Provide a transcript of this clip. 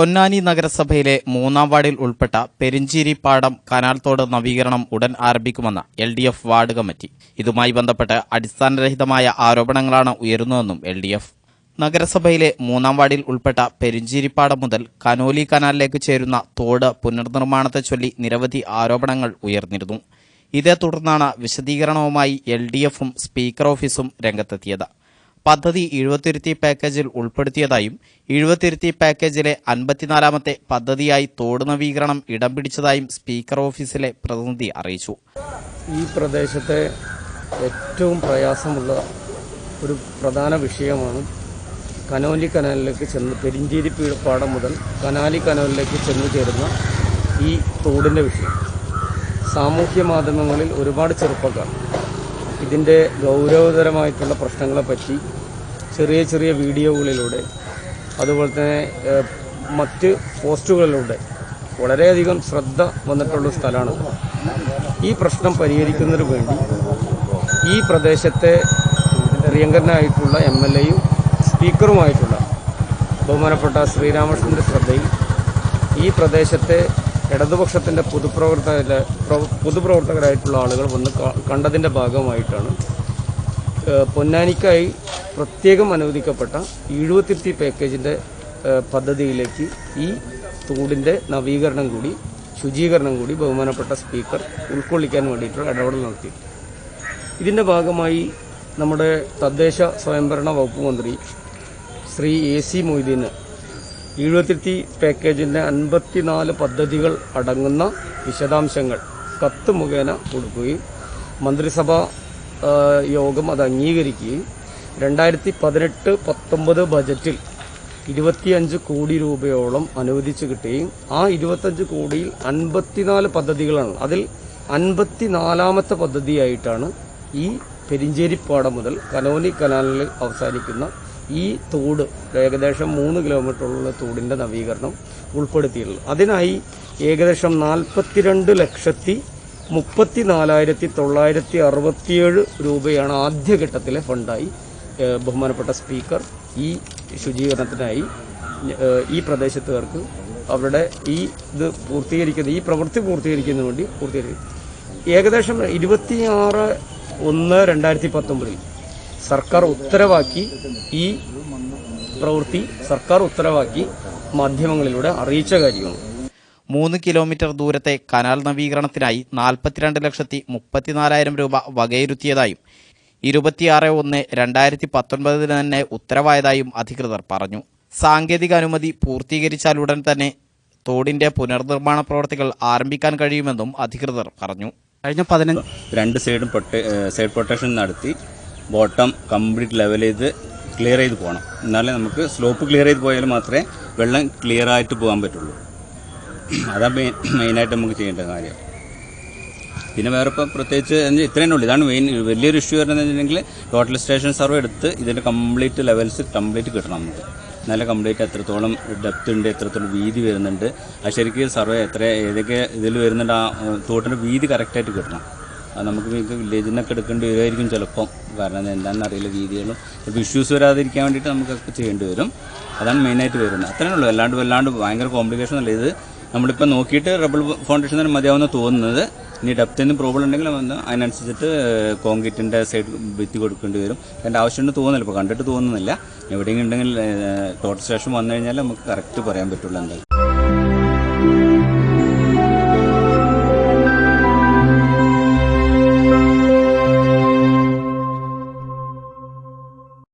പൊന്നാനി നഗരസഭയിലെ മൂന്നാം വാർഡിൽ ഉൾപ്പെട്ട പെരിഞ്ചേരി പാടം കനാൽത്തോട് നവീകരണം ഉടൻ ആരംഭിക്കുമെന്ന് L D F ward committee. ഇതുമായി ബന്ധപ്പെട്ട് അടിസ്ഥാനരഹിതമായ ആരോപണങ്ങളാണ് ഉയരുന്നതെന്നും എൽ ഡി എഫ് നഗരസഭയിലെ മൂന്നാം വാർഡിൽ ഉൾപ്പെട്ട പെരിഞ്ചേരിപ്പാടം മുതൽ കനോലി കനാലിലേക്ക് ചേരുന്ന തോട് പുനർനിർമ്മാണത്തെ ചൊല്ലി നിരവധി ആരോപണങ്ങൾ ഉയർന്നിരുന്നു. ഇതേ തുടർന്നാണ് വിശദീകരണവുമായി എൽ ഡി എഫും സ്പീക്കർ ഓഫീസും രംഗത്തെത്തിയത്. പദ്ധതി എഴുപത്തിരുത്തി പാക്കേജിൽ ഉൾപ്പെടുത്തിയതായും എഴുപത്തിരുത്തി പാക്കേജിലെ അൻപത്തിനാലാമത്തെ പദ്ധതിയായി തോട് നവീകരണം ഇടം പിടിച്ചതായും സ്പീക്കർ ഓഫീസിലെ പ്രതിനിധി അറിയിച്ചു. ഈ പ്രദേശത്തെ ഏറ്റവും പ്രയാസമുള്ള ഒരു പ്രധാന വിഷയമാണ് കനോലി കനാലിലേക്ക് ചെന്ന് പെരിഞ്ചേരി പീഴപ്പാടം പാടം മുതൽ കനാലി കനാലിലേക്ക് ചെന്ന് ചേരുന്ന ഈ തോടിന്റെ വിഷയം. സാമൂഹ്യ മാധ്യമങ്ങളിൽ ഒരുപാട് ചെറുപ്പക്കാർ ഇതിന്റെ ഗൗരവതരമായിട്ടുള്ള പ്രശ്നങ്ങളെപ്പറ്റി ചെറിയ ചെറിയ വീഡിയോകളിലൂടെ അതുപോലെ തന്നെ മറ്റ് പോസ്റ്റുകളിലൂടെ വളരെയധികം ശ്രദ്ധ വന്നിട്ടുള്ള സ്ഥലമാണ് ഈ പ്രശ്നം പരിഹരിക്കുന്നതിന് വേണ്ടി ഈ പ്രദേശത്തെ പ്രിയങ്കരനായിട്ടുള്ള എം എൽ എയും സ്പീക്കറുമായിട്ടുള്ള ബഹുമാനപ്പെട്ട ശ്രീരാമകൃഷ്ണന്റെ ശ്രദ്ധയിൽ ഈ പ്രദേശത്തെ ഇടതുപക്ഷത്തിന്റെ പൊതുപ്രവർത്തക പ്രവ- പൊതുപ്രവർത്തകരായിട്ടുള്ള ആളുകൾ വന്ന് കണ്ടതിന്റെ ഭാഗമായിട്ടാണ് പൊന്നാനിക്കായി പ്രത്യേകം അനുവദിക്കപ്പെട്ട എഴുപത്തിരുത്തി പാക്കേജിന്റെ പദ്ധതിയിലേക്ക് ഈ തോടിന്റെ നവീകരണം കൂടി ശുചീകരണം കൂടി ബഹുമാനപ്പെട്ട സ്പീക്കർ ഉൾക്കൊള്ളിക്കാൻ വേണ്ടിയിട്ടുള്ള ഇടപെടൽ നടത്തി. ഇതിന്റെ ഭാഗമായി നമ്മുടെ തദ്ദേശ സ്വയംഭരണ വകുപ്പ് മന്ത്രി ശ്രീ എ സി മൊയ്തീന് എഴുപത്തിരുത്തി പാക്കേജിന്റെ അൻപത്തിനാല് പദ്ധതികൾ അടങ്ങുന്ന വിശദാംശങ്ങൾ കത്ത് മുഖേന കൊടുക്കുകയും മന്ത്രിസഭ യോഗം അത് അംഗീകരിക്കുകയും രണ്ടായിരത്തി പതിനെട്ട് പത്തൊമ്പത് ബജറ്റിൽ ഇരുപത്തിയഞ്ച് കോടി രൂപയോളം അനുവദിച്ചു കിട്ടുകയും ആ ഇരുപത്തഞ്ച് കോടിയിൽ അൻപത്തിനാല് പദ്ധതികളാണ്. അതിൽ അൻപത്തിനാലാമത്തെ പദ്ധതിയായിട്ടാണ് ഈ പെരിഞ്ചേരിപ്പാടം മുതൽ കനോലി കനാലിൽ അവസാനിക്കുന്ന ഈ തോട് ഏകദേശം മൂന്ന് കിലോമീറ്ററുള്ള തോടിന്റെ നവീകരണം ഉൾപ്പെടുത്തിയിട്ടുള്ളത്. അതിനായി ഏകദേശം നാൽപ്പത്തിരണ്ട് ലക്ഷത്തി മുപ്പത്തി നാലായിരത്തി തൊള്ളായിരത്തി അറുപത്തിയേഴ് രൂപയാണ് ആദ്യഘട്ടത്തിലെ ഫണ്ടായി ബഹുമാനപ്പെട്ട സ്പീക്കർ ഈ ശുചീകരണത്തിനായി ഈ പ്രദേശത്തുകാർക്ക് അവരുടെ ഈ ഇത് പൂർത്തീകരിക്കുന്ന ഈ പ്രവൃത്തി പൂർത്തീകരിക്കുന്നതിന് വേണ്ടി പൂർത്തീകരിക്കും ഏകദേശം ഇരുപത്തിയാറ് ഒന്ന് രണ്ടായിരത്തി പത്തൊമ്പതിൽ സർക്കാർ ഉത്തരവാക്കി ഈ പ്രവൃത്തി സർക്കാർ ഉത്തരവാക്കി മാധ്യമങ്ങളിലൂടെ അറിയിച്ച കാര്യമാണ്. മൂന്ന് കിലോമീറ്റർ ദൂരത്തെ കനാൽ നവീകരണത്തിനായി നാൽപ്പത്തിരണ്ട് ലക്ഷത്തി മുപ്പത്തിനാലായിരം രൂപ വകയിരുത്തിയതായും ഇരുപത്തിയാറ് ഒന്ന് രണ്ടായിരത്തി പത്തൊൻപതിന് തന്നെ ഉത്തരവായതായും അധികൃതർ പറഞ്ഞു. സാങ്കേതിക അനുമതി പൂർത്തീകരിച്ചാലുടൻ തന്നെ തോടിന്റെ പുനർനിർമ്മാണ പ്രവർത്തികൾ ആരംഭിക്കാൻ കഴിയുമെന്നും അധികൃതർ പറഞ്ഞു. കഴിഞ്ഞ പതിനഞ്ച് രണ്ട് സൈഡും സൈഡ് പ്രൊട്ടക്ഷൻ നടത്തി ബോട്ടം കംപ്ലീറ്റ് ലെവൽ ചെയ്ത് ക്ലിയർ ചെയ്ത് പോകണം. എന്നാലേ നമുക്ക് സ്ലോപ്പ് ക്ലിയർ ചെയ്ത് പോയാൽ മാത്രമേ വെള്ളം ക്ലിയർ ആയിട്ട് പോകാൻ പറ്റുള്ളൂ. അതാണ് മെയിൻ മെയിനായിട്ട് നമുക്ക് ചെയ്യേണ്ട കാര്യം. പിന്നെ വേറെ ഇപ്പോൾ പ്രത്യേകിച്ച് ഇത്രയേ ഉള്ളൂ. ഇതാണ് മെയിൻ വലിയൊരു ഇഷ്യൂ വരുന്നത് വെച്ചിട്ടുണ്ടെങ്കിൽ ടോട്ടൽ സ്റ്റേഷൻ സർവേ എടുത്ത് ഇതിന്റെ കംപ്ലീറ്റ് ലെവൽസ് കംപ്ലീറ്റ് കിട്ടണം നമുക്ക്. നല്ല കംപ്ലീറ്റ് എത്രത്തോളം ഡെപ്ത് ഉണ്ട് എത്രത്തോളം വീതി വരുന്നുണ്ട്. അത് ശരിക്കും സർവേ എത്ര ഏതൊക്കെ ഇതിൽ വരുന്നുണ്ട് ആ തോട്ടിന്റെ വീതി കറക്റ്റായിട്ട് കിട്ടണം. അത് നമുക്ക് നിങ്ങൾക്ക് വില്ലേജിൽ നിന്നൊക്കെ എടുക്കേണ്ടി വരുമായിരിക്കും ചിലപ്പം. കാരണം അത് എന്താണെന്ന് അറിയില്ല രീതികളും. ചിലപ്പോൾ ഇഷ്യൂസ് വരാതിരിക്കാൻ വേണ്ടിയിട്ട് നമുക്കൊക്കെ ചെയ്യേണ്ടി വരും. അതാണ് മെയിനായിട്ട് വരുന്നത്. അത്രയേ ഉള്ളൂ. അല്ലാണ്ട് വല്ലാണ്ട് ഭയങ്കര കോംപ്ലിക്കേഷൻ അല്ല. ഇത് നമ്മളിപ്പോൾ നോക്കിയിട്ട് റബ്ബർ ഫൗണ്ടേഷൻ തന്നെ മതിയാവുന്ന തോന്നുന്നത്. ഇനി ഡെപ്തിന് പ്രോബ്ലം ഉണ്ടെങ്കിൽ വന്ന് അതിനനുസരിച്ചിട്ട് കോൺക്രീറ്റിന്റെ സൈഡ് ഭിത്തി കൊടുക്കേണ്ടി വരും. അതിന്റെ ആവശ്യമുണ്ട് തോന്നുന്നില്ല. ഇപ്പോൾ കണ്ടിട്ട് തോന്നുന്നില്ല. എവിടെയെങ്കിലും ഉണ്ടെങ്കിൽ ടോട്ടൽ സ്റ്റേഷൻ വന്നു കഴിഞ്ഞാൽ നമുക്ക് കറക്റ്റ് പറയാൻ പറ്റുള്ളൂ എന്തായാലും.